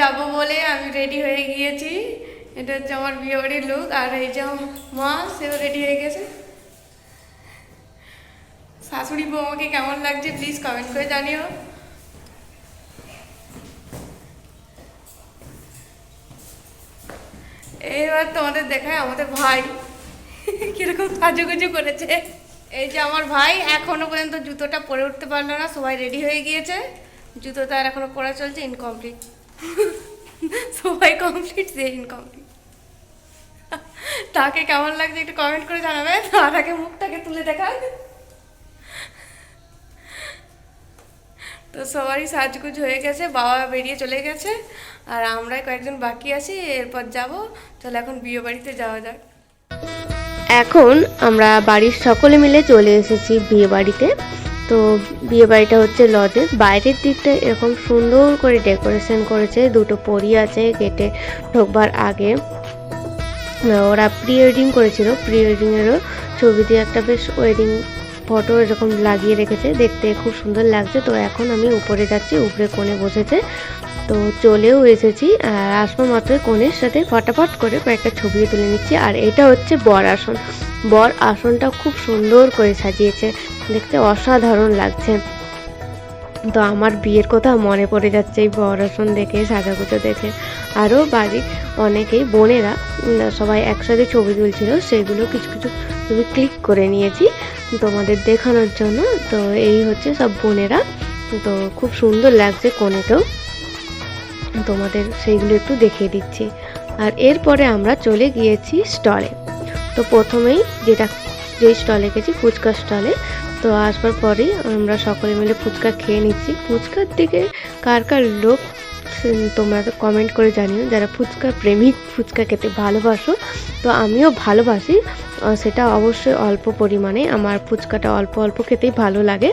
যাব বলে আমি রেডি হয়ে গিয়েছি। এটা হচ্ছে আমার বিয়ে বাড়ির লুক আর এই যে মা, সেও রেডি হয়ে গেছে। শাশুড়ি বৌমাকে কেমন লাগছে প্লিজ কমেন্ট করে জানিও। এবার তোমাদের দেখায় আমাদের ভাই। কীরকম সাজুগুজু করেছে। এই যে আমার ভাই এখনও পর্যন্ত জুতোটা পরে উঠতে পারল না, সবাই রেডি হয়ে গিয়েছে। জুতো তার এখনও পরা চলছে ইনকমপ্লিট সবাই কমপ্লিট সে ইনকমপ্লিট তাকে কেমন লাগছে একটু কমেন্ট করে জানাবে? আগে মুখটাকে তুলে দেখা তো সবারই সাজগুজ হয়ে গেছে, বাবা বেরিয়ে চলে গেছে, আর আমরাই কয়েকজন বাকি আছি, এরপর যাব। চলো এখন বিয়ে বাড়িতে যাওয়া যাক। এখন আমরা বাড়ির সকলে মিলে চলে এসেছি বিয়ে বাড়িতে। তো বিয়ে বাড়িটা হচ্ছে লজে। বাইরের দিকটা এরকম সুন্দর করে ডেকোরেশন করেছে, দুটো পরি আছে গেটে ঢোকবার আগে। ওরা প্রি ওয়েডিং করেছিল প্রি ওয়েডিংয়েরও ছবি দিয়ে একটা বেশ ওয়েডিং ফটো এরকম লাগিয়ে রেখেছে, দেখতে খুব সুন্দর লাগছে। তো এখন আমি উপরে যাচ্ছি, উপরে কোণে বসেছে। তো চলেও এসেছি, আর আসব মাত্র কোণের সাথে। ফটাফট করে কয়েকটা ছবিও তুলে নিচ্ছি, আর এটা হচ্ছে বর আসন। বর আসনটা খুব সুন্দর করে সাজিয়েছে। দেখতে অসাধারণ লাগছে। তো আমার বিয়ের কথা মনে পড়ে যাচ্ছে এই বর আসন দেখে, সাজাগুজো দেখে। আরও বাড়ির অনেকেই বোনেরা সবাই একসাথে ছবি তুলছিল, সেগুলো কিছু কিছু ছবি ক্লিক করে নিয়েছি তোমাদের দেখানোর জন্য। তো এই হচ্ছে সব বোনেরা। তো খুব সুন্দর লাগছে কোণেতেও। তোমাদের সেইগুলো একটু দেখিয়ে দিচ্ছি। আর এরপরে আমরা চলে গিয়েছি স্টলে। তো প্রথমেই যেটা, যেই স্টলে গেছি, ফুচকা স্টলে। তো আসবার পরেই আমরা সকলে মিলে ফুচকা খেয়ে নিচ্ছি। ফুচকার দিকে কার কার লোক তোমরা তো কমেন্ট করে জানিও, যারা ফুচকা প্রেমিক, ফুচকা খেতে ভালোবাসো, তো আমিও ভালোবাসি। সেটা অবশ্যই অল্প পরিমাণে। আমার ফুচকাটা অল্প অল্প খেতেই ভালো লাগে।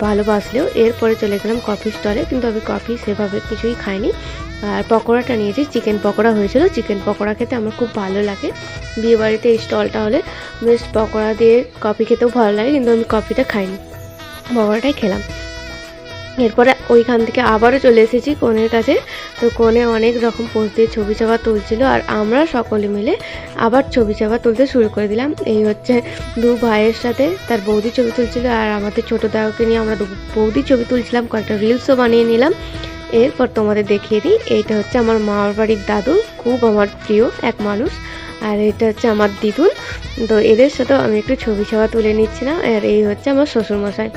ভালোবাসলেও। এরপরে চলে গেলাম কফি স্টলে কিন্তু আমি কফি সেভাবে কিছুই খাইনি। আর পকোড়াটা নিয়েছি। চিকেন পকোড়া হয়েছিল। চিকেন পকোড়া খেতে আমার খুব ভালো লাগে। বিয়েবাড়িতে এই স্টলটা হলে বেশ পকোড়া দিয়ে কফি খেতেও ভালো লাগে। কিন্তু আমি কফিটা খাইনি। পকোড়াটাই খেলাম। এরপরে ওইখান থেকে আবারও চলে এসেছি কোণের কাছে। তো কোণে অনেক রকম পোস্ট দিয়ে ছবি চাপা তুলছিল আর আমরা সকলে মিলে আবার ছবি চাপা তুলতে শুরু করে দিলাম। এই হচ্ছে দু ভাইয়ের সাথে তার বৌদি ছবি তুলছিল আর আমাদের ছোটো দাওকে নিয়ে আমরা বৌদি ছবি তুলছিলাম, কয়েকটা রিলসও বানিয়ে নিলাম। এরপর তোমাদের দেখিয়ে দিই, এইটা হচ্ছে আমার মামার বাড়ির দাদু, খুব আমার প্রিয় এক মানুষ। আর এটা হচ্ছে আমার দিদুন। তো এদের সাথেও আমি একটু ছবি ছাপা তুলে নিচ্ছিলাম। আর এই হচ্ছে আমার শ্বশুরমশাই।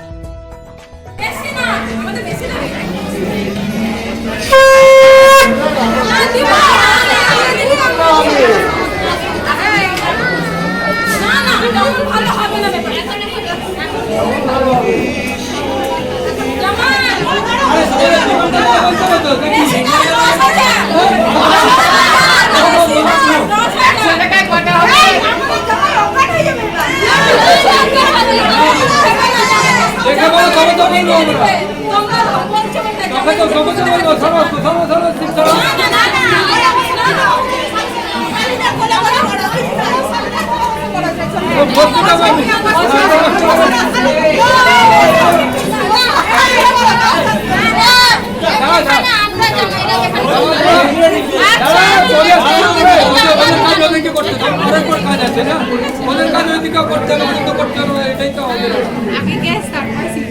ওদের কাজ ওইদিকে করতে হবে ওদিকে করতে হবে এটাই তো হবে। খাই দেবো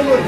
ওর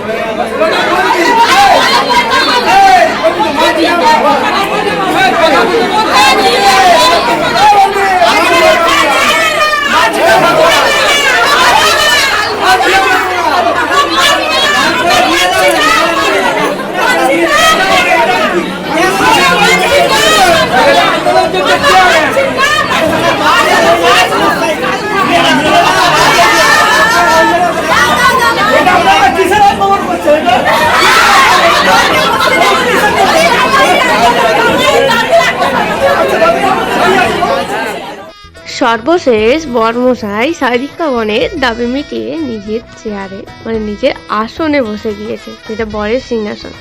সর্বশেষ বর্মশাই সারিকা বনের দাবি মিটিয়ে নিজের চেয়ারে মানে নিজের আসনে বসে গিয়েছে, যেটা বরের সিংহাসন।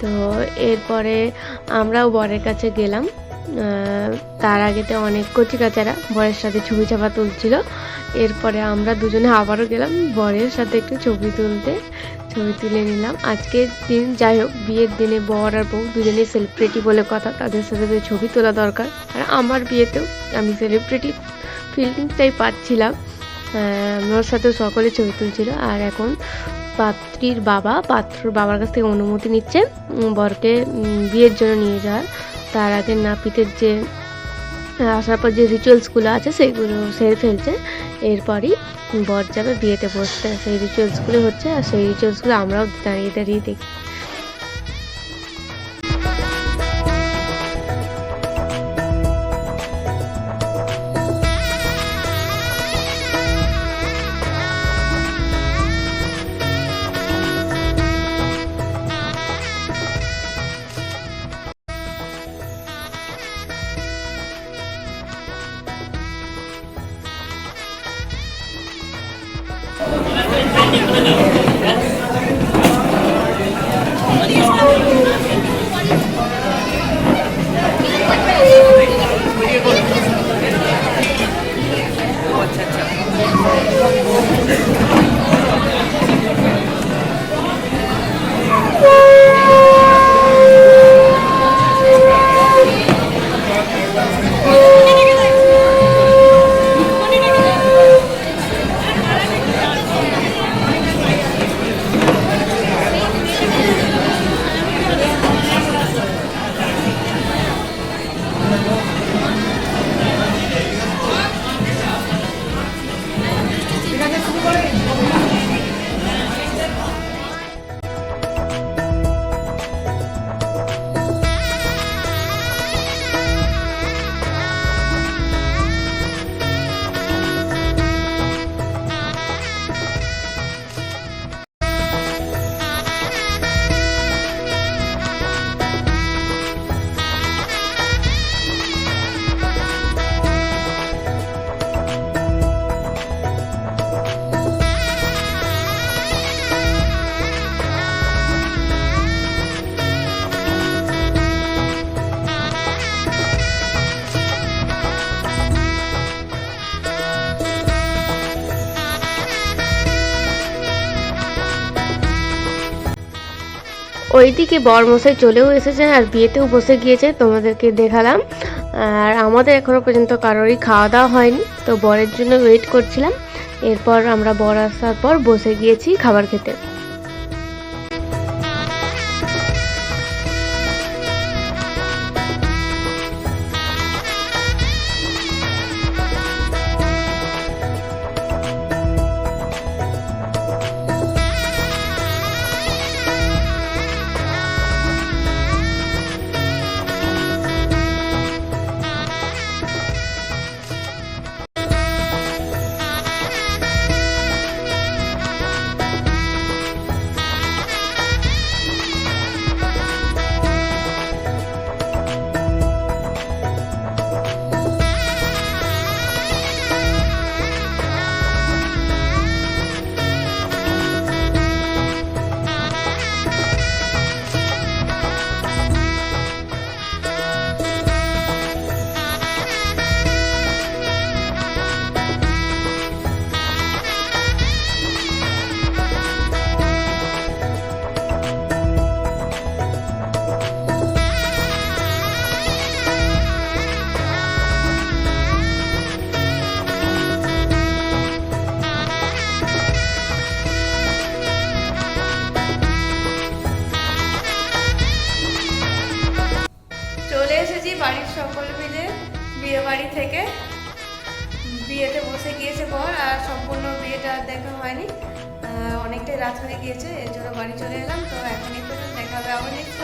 তো এরপরে আমরাও বরের কাছে গেলাম। তার আগেতে অনেক কচিকাচারা বরের সাথে ছবি চাপা তুলছিল। এরপরে আমরা দুজনে আবারও গেলাম বরের সাথে একটু ছবি তুলতে। ছবি তুলে নিলাম। আজকের দিন যাই হোক, বিয়ের দিনে বর আর বউ দুজনেই সেলিব্রিটি বলে কথা, তাদের সাথে তো ছবি তোলা দরকার। আর আমার বিয়েতেও আমি সেলিব্রিটি ফিলিংসটাই পাচ্ছিলাম। আমার সাথে সকলে ছবি তুলছিল। আর এখন পাত্রীর বাবা, পাত্রর বাবার কাছ থেকে অনুমতি নিচ্ছে। বরকে বিয়ের জন্য নিয়ে যাওয়ার। তার আগে নাপিতের যে আসার পর যে রিচুয়ালসগুলো আছে সেইগুলো সেরে ফেলছে। এরপরই বর যাবে বিয়েতে বসতে। সেই রিচুয়ালসগুলো হচ্ছে, আর সেই রিচুয়ালসগুলো আমরাও দাঁড়িয়ে দাঁড়িয়ে দেখি। अच्छा अच्छा ওইদিকে বরমশাই চলেও এসেছে আর বিয়েতেও বসে গিয়েছে, তোমাদেরকে দেখালাম। আর আমাদের এখনও পর্যন্ত কারোরই খাওয়া দাওয়া হয়নি, তো বরের জন্য ওয়েট করছিলাম। এরপর আমরা বর আসার পর বসে গিয়েছি খাবার খেতে। বিয়ে বাড়ি থেকে। বিয়েতে বসে গিয়েছে বর, আর সম্পূর্ণ বিয়েটা দেখা হয়নি। অনেকটাই রাত হয়ে গিয়েছে, এর জন্য বাড়ি চলে এলাম। তো এখন একটু দেখা হবে আবার নেক্সট